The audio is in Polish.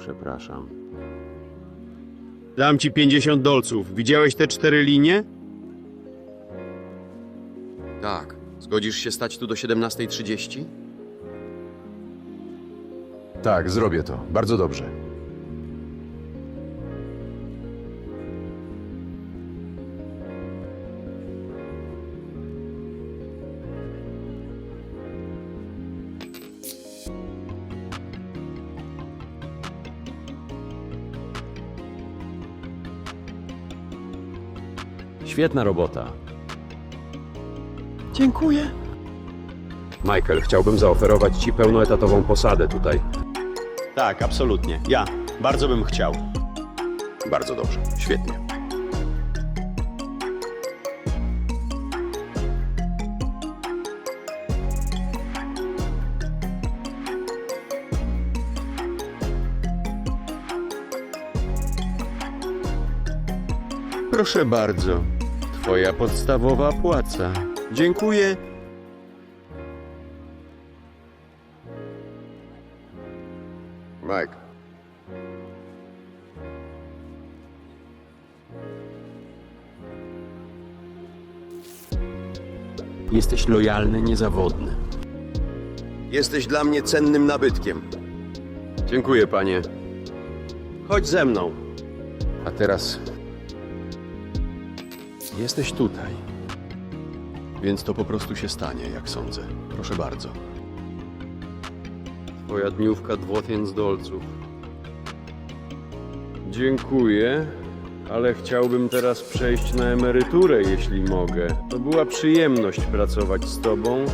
Przepraszam. Dam ci 50 dolców. Widziałeś te cztery linie? Tak. Zgodzisz się stać tu do 17.30? Tak, zrobię to. Bardzo dobrze. Świetna robota. Dziękuję. Michael, chciałbym zaoferować ci pełnoetatową posadę tutaj. Tak, absolutnie. Ja. Bardzo bym chciał. Bardzo dobrze. Świetnie. Proszę bardzo. Twoja podstawowa płaca. Dziękuję. Mike. Jesteś lojalny, niezawodny. Jesteś dla mnie cennym nabytkiem. Dziękuję, panie. Chodź ze mną. A teraz. Jesteś tutaj. Więc to po prostu się stanie, jak sądzę. Proszę bardzo. Twoja dniówka dwutysięcy dolców. Dziękuję, ale chciałbym teraz przejść na emeryturę, jeśli mogę. To była przyjemność pracować z tobą,